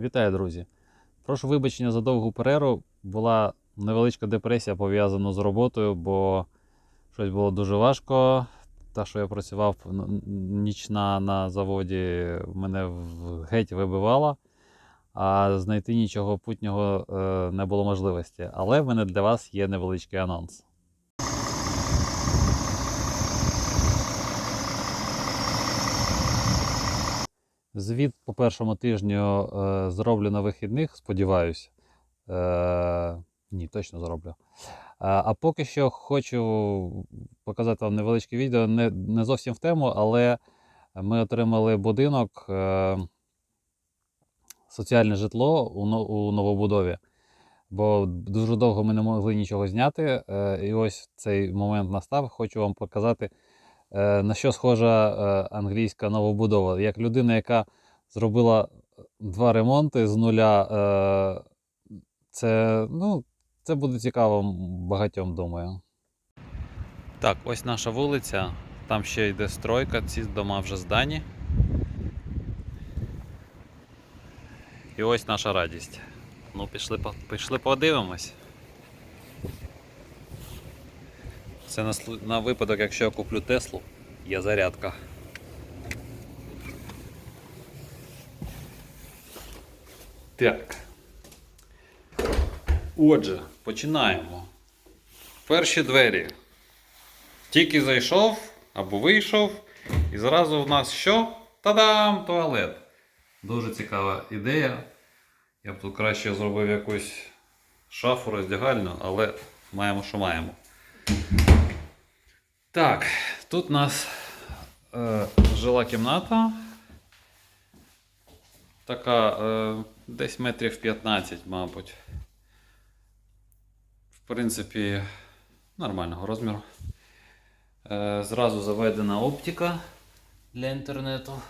Вітаю, друзі! Прошу вибачення за довгу перерву. Була невеличка депресія пов'язана з роботою, бо щось було дуже важко. Та, що я працював нічна на заводі, мене геть вибивала, а знайти нічого путнього е, не було можливості. Але в мене для вас є невеличкий анонс. Звіт по першому тижню е, зроблю на вихідних, сподіваюся. Е, ні, точно зроблю. А, а поки що хочу показати вам невеличке відео, не, не зовсім в тему, але ми отримали будинок, е, соціальне житло у, у новобудові. Бо дуже довго ми не могли нічого зняти. Е, і ось цей момент настав. Хочу вам показати, е, на що схожа е, англійська новобудова. Як людина, яка зробила два ремонти з нуля, е, це, ну, це буде цікаво багатьом, думаю. Так, ось наша вулиця. Там ще йде стройка, ці дома вже здані. І ось наша радість. Ну, пішли, пішли подивимось. Це на, на випадок, якщо я куплю Теслу, є зарядка. Так. Отже, починаємо. Перші двері. Тільки зайшов або вийшов, і зразу в нас що? Та-дам! Туалет. Дуже цікава ідея. Я б тут краще зробив якусь шафу роздягальну, але маємо, що маємо. Так, тут у нас е, жила кімната. Така е, десь метрів 15, мабуть. В принципі, нормального розміру. Е, зразу заведена оптика для інтернету.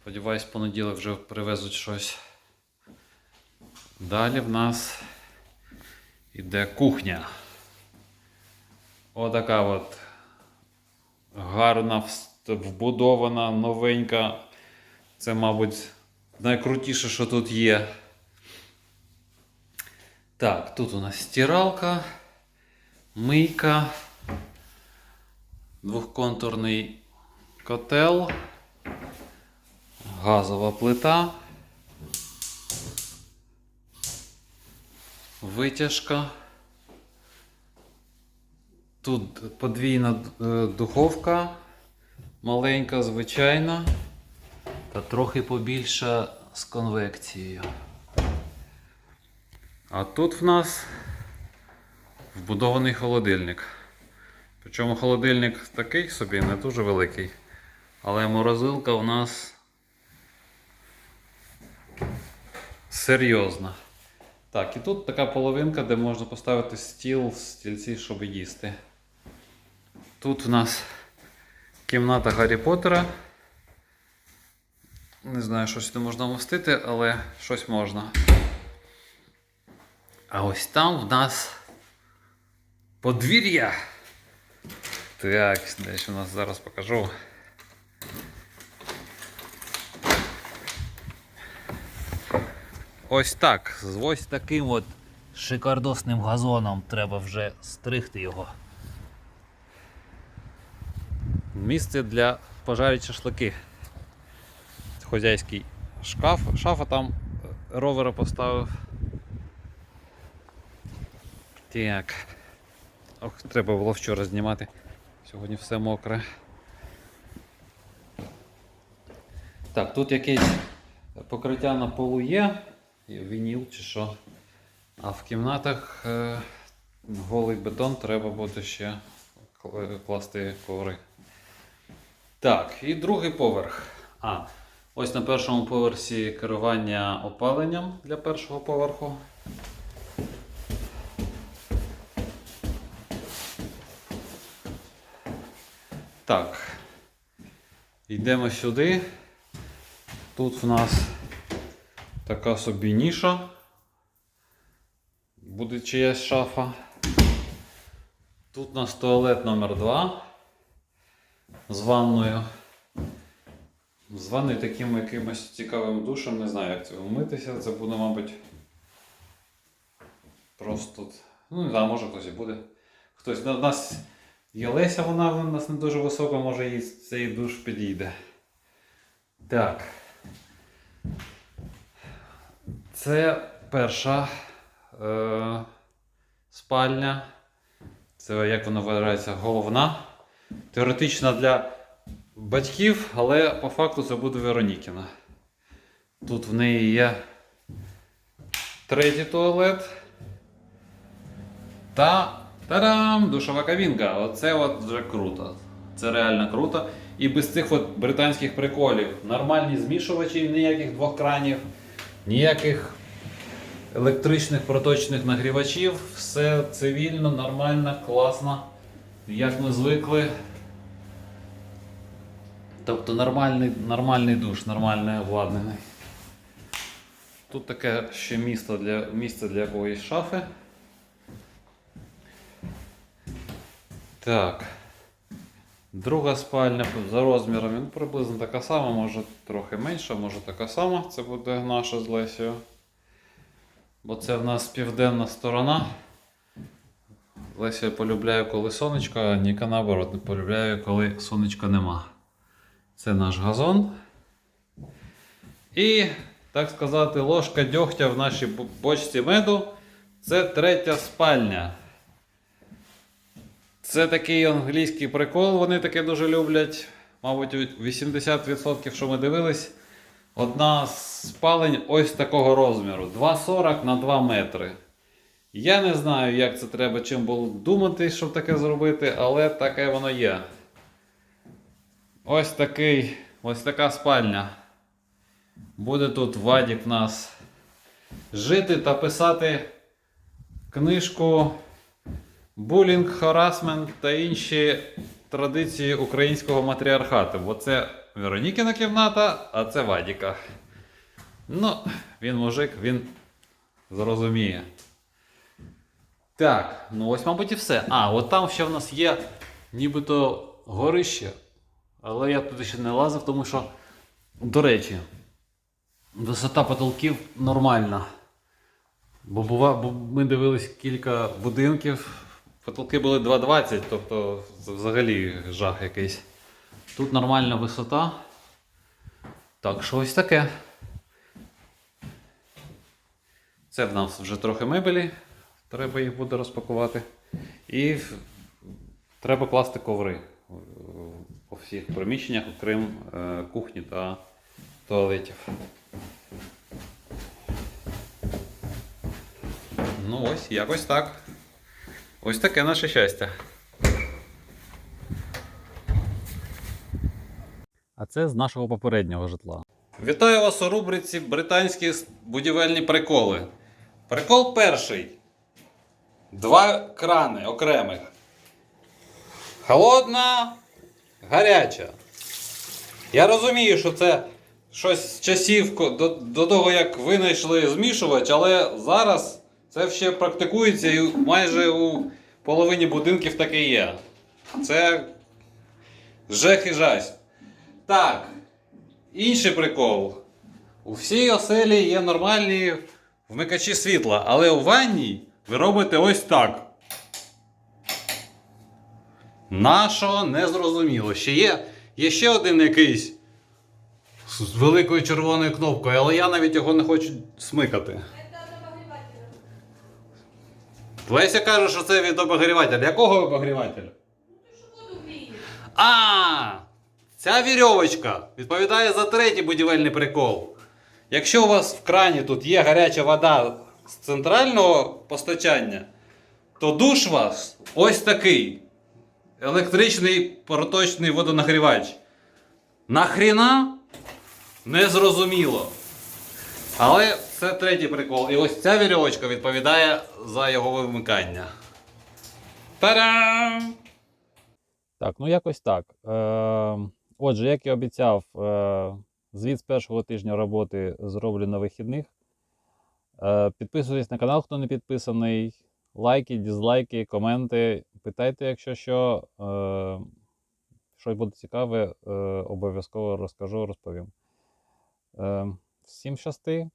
Сподіваюсь, понеділок вже привезуть щось. Далі в нас іде кухня. Отака от гарна, вбудована, новенька. Це, мабуть, найкрутіше, що тут є. Так, тут у нас стиралка, мийка, двохконтурний котел, газова плита. Витяжка. Тут подвійна е, духовка, маленька, звичайна, та трохи побільша з конвекцією. А тут в нас вбудований холодильник. Причому холодильник такий собі, не дуже великий. Але морозилка у нас серйозна. Так, і тут така половинка, де можна поставити стіл, стільці, щоб їсти. Тут у нас кімната Гаррі Поттера. Не знаю, що сюди можна вмостити, але щось можна. А ось там в нас подвір'я. Так, десь у нас зараз покажу. Ось так. З ось таким от шикардосним газоном треба вже стригти його. Місце для пожарити шашлики. Хозяйський шкаф. Шафа там е, ровера поставив. Так. Ох, треба було вчора знімати. Сьогодні все мокре. Так, тут якесь покриття на полу є, вініл чи що. А в кімнатах е, голий бетон треба буде ще кла- класти коври. Так, і другий поверх. А, ось на першому поверсі керування опаленням для першого поверху. Так. Йдемо сюди. Тут в нас така собі ніша. Буде чиясь шафа. Тут у нас туалет номер 2 з ванною. З ванни таким якимось цікавим душем, не знаю, як це вмитися. Це буде, мабуть. Просто. Ну, знаю, може хтось і буде. Хтось. У нас є Леся, вона у нас не дуже висока, може їй цей душ підійде. Так. Це перша е, спальня. Це як вона вважається, головна. Теоретична для батьків, але по факту це буде Веронікіна. Тут в неї є третій туалет. Та тарам! Душова кабінка. Оце от вже круто. Це реально круто. І без цих от британських приколів. Нормальні змішувачі, ніяких двох кранів, ніяких електричних проточних нагрівачів. Все цивільно, нормально, класно. Як ми звикли. Тобто нормальний, нормальний душ, нормальний обладнаний. Тут таке ще місце для, місце для якоїсь шафи. Так. Друга спальня за розмірами ну, приблизно така сама, може трохи менша, може така сама. Це буде наша з Лесією. Бо це в нас південна сторона. Леся полюбляє, коли сонечко, а Ніка наоборот не полюбляє, коли сонечка нема. Це наш газон. І, так сказати, ложка дьогтя в нашій бочці меду. Це третя спальня. Це такий англійський прикол, вони таке дуже люблять. Мабуть, 80%, що ми дивились. Одна з спалень ось такого розміру: 2,40 на 2 метри. Я не знаю, як це треба чим було думати, щоб таке зробити, але таке воно є. Ось такий, ось така спальня. Буде тут Вадік нас жити та писати книжку Булінг, харасмент та інші традиції українського матріархату. Бо це Веронікіна кімната, а це Вадіка. Ну, він мужик, він зрозуміє. Так, ну ось, мабуть, і все. А, от там ще в нас є нібито горище. Але я туди ще не лазив, тому що, до речі, висота потолків нормальна. Бо, бува, бо ми дивились кілька будинків, потолки були 2,20, тобто взагалі жах якийсь. Тут нормальна висота. Так, що ось таке. Це в нас вже трохи мебелі. Треба їх буде розпакувати. І треба класти коври по всіх приміщеннях, окрім е, кухні та туалетів. Ну ось, якось так. Ось таке наше щастя. А це з нашого попереднього житла. Вітаю вас у рубриці Британські будівельні приколи. Прикол перший. Два крани окремих. Холодна, гаряча. Я розумію, що це щось з часів до, до того, як винайшли змішувач, але зараз це ще практикується і майже у половині будинків таке є. Це жех і жасть. Так. Інший прикол. У всій оселі є нормальні вмикачі світла, але у ванній ви робите ось так. Нашого не зрозуміло. Ще є, є ще один якийсь з великою червоною кнопкою, але я навіть його не хочу смикати. Леся каже, що це від обогрівателя. Якого обогрівателя? А, ця вірьовочка відповідає за третій будівельний прикол. Якщо у вас в крані тут є гаряча вода з центрального постачання, то душ вас ось такий. Електричний проточний водонагрівач. Нахріна? Незрозуміло. Але це третій прикол. І ось ця вірьовочка відповідає за його вимикання. Та-дам! Так, ну якось так. Е, отже, як і обіцяв, е, звіт з першого тижня роботи зроблю на вихідних. Е, підписуйтесь на канал, хто не підписаний. Лайки, дізлайки, коменти. Питайте, якщо що. Е, Щось буде цікаве, е, обов'язково розкажу, розповім. Всім щасти,